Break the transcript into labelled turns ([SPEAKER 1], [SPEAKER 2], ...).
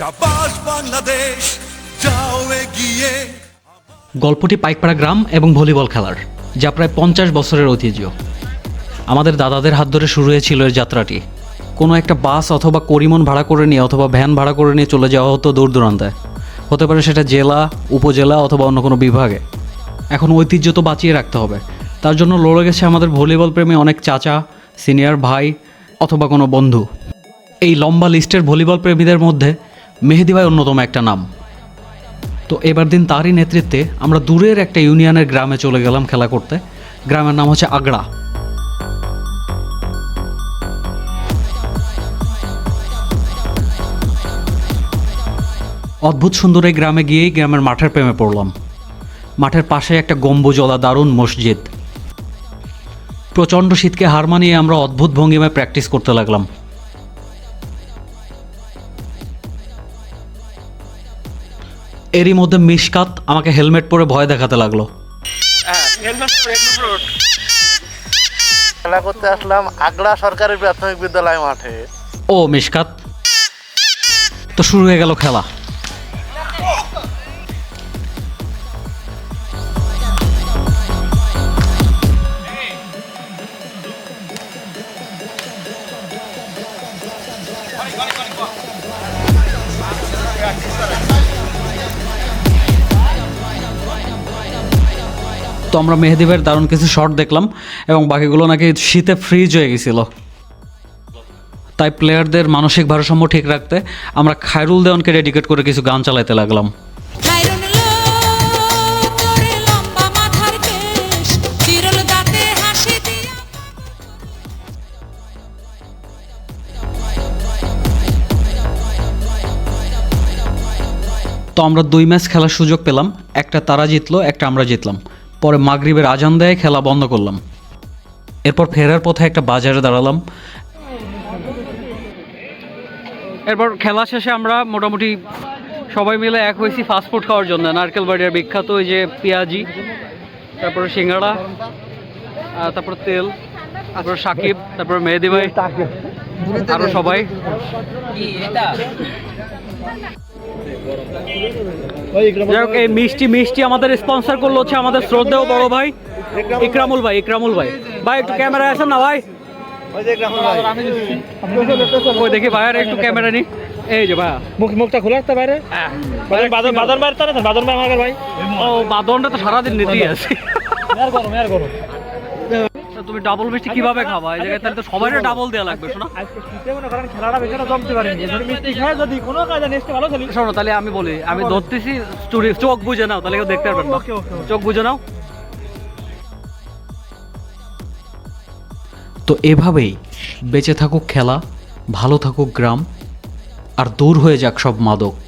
[SPEAKER 1] বাংলাদেশ, যাও এগিয়ে।
[SPEAKER 2] গল্পটি পাইকপাড়া গ্রাম এবং ভলিবল খেলার, যা প্রায় পঞ্চাশ বছরের ঐতিহ্য। আমাদের দাদাদের হাত ধরে শুরু হয়েছিল এই যাত্রাটি। কোনো একটা বাস অথবা করিমন ভাড়া করে নিয়ে অথবা ভ্যান ভাড়া করে নিয়ে চলে যাওয়া হতো দূর দূরান্তে। হতে পারে সেটা জেলা, উপজেলা অথবা অন্য কোনো বিভাগে। এখন ঐতিহ্য তো বাঁচিয়ে রাখতে হবে। তার জন্য লড়ে গেছে আমাদের ভলিবল প্রেমী অনেক চাচা, সিনিয়র ভাই অথবা কোনো বন্ধু। এই লম্বা লিস্টের ভলিবল প্রেমীদের মধ্যে মেহেদি ভাই অন্যতম একটা নাম। তো এবার দিন তারই নেতৃত্বে আমরা দূরের একটা ইউনিয়নের গ্রামে চলে গেলাম খেলা করতে। গ্রামের নাম হচ্ছে আগড়া অদ্ভুত সুন্দর এই গ্রামে গিয়েই গ্রামের মাঠের প্রেমে পড়লাম। মাঠের পাশে একটা গম্বুজলা দারুণ মসজিদ। প্রচণ্ড শীতকে হার মানিয়ে আমরা অদ্ভুত ভঙ্গিমায় প্র্যাকটিস করতে লাগলাম। এরই মধ্যে মিশকাত আমাকে হেলমেট পরে ভয় দেখাতে লাগল।
[SPEAKER 3] খেলা করতে আসলাম আগড়া সরকারি প্রাথমিক বিদ্যালয় মাঠে।
[SPEAKER 2] ও মিশকাত। তো শুরু হয়ে গেল খেলা। তো আমরা মেহেদি ভাইয়ের দারুণ কিছু শট দেখলাম এবং বাকিগুলো নাকি শীতে ফ্রিজ হয়ে গেছিল। তাই প্লেয়ারদের মানসিক ভারসাম্য ঠিক রাখতে আমরা খায়রুল দেওয়ানকে ডেডিকেট করে কিছু গান চালাইতে লাগলাম। তো আমরা দুই ম্যাচ খেলার সুযোগ পেলাম একটা তারা জিতলো একটা আমরা জিতলাম। পরে মাগরিবের আজান দেয়, খেলা বন্ধ করলাম। এরপর ফেরার পথে একটা বাজারে দাঁড়ালাম। এরপর খেলা শেষে আমরা মোটামুটি সবাই মিলে এক হয়েছি ফাস্টফুড খাওয়ার জন্য। নারকেল বাড়ির বিখ্যাত ওই যে পেঁয়াজি, তারপরে সিঙ্গাড়া তারপর তেল, তারপর সাকিব, তারপর মেহেদি ভাই সবাই। এই মিষ্টি মিষ্টি আমাদের স্পন্সর করল হচ্ছে আমাদের শ্রদ্ধেয় বড় ভাই ইকরামুল ভাই ইকরামুল ভাই। ভাই একটু ক্যামেরায় আসেন না ভাই? ওই দেখি ভাই আর একটু ক্যামেরা নি। এই যে ভাই
[SPEAKER 4] মুখ মুখটা খোলা রাখতে বাইরে। বাদন বাদন বাইরে তারা বাদন ভাই আমার ভাই।
[SPEAKER 2] ও বাদনটা তো সারাদিন নিতেই আছে।
[SPEAKER 4] মেয়ার করো মেয়ার করো
[SPEAKER 2] তা তুমি ডাবল মিষ্টি কীভাবে খাবা? এই জায়গায় তাহলে তো সবাই ডাবল দেওয়া লাগবে শোনা।
[SPEAKER 4] আজকে শীতে মনে করেন খেলাটা বেচারা জমতে পারেনি যদি মিষ্টি খায় যদি কোনো কাজে নেক্সট ভালো খেলি।
[SPEAKER 2] শোনো তাহলে আমি বলি আমি ধরতেছি স্টুডিও চোখ বুঝে নাও তাহলে কেউ দেখতে পারবেন না। চোখ বুঝে নাও। তো এভাবেই বেঁচে থাকুক খেলা ভালো থাকুক গ্রাম আর দূর হয়ে যাক সব মাদক।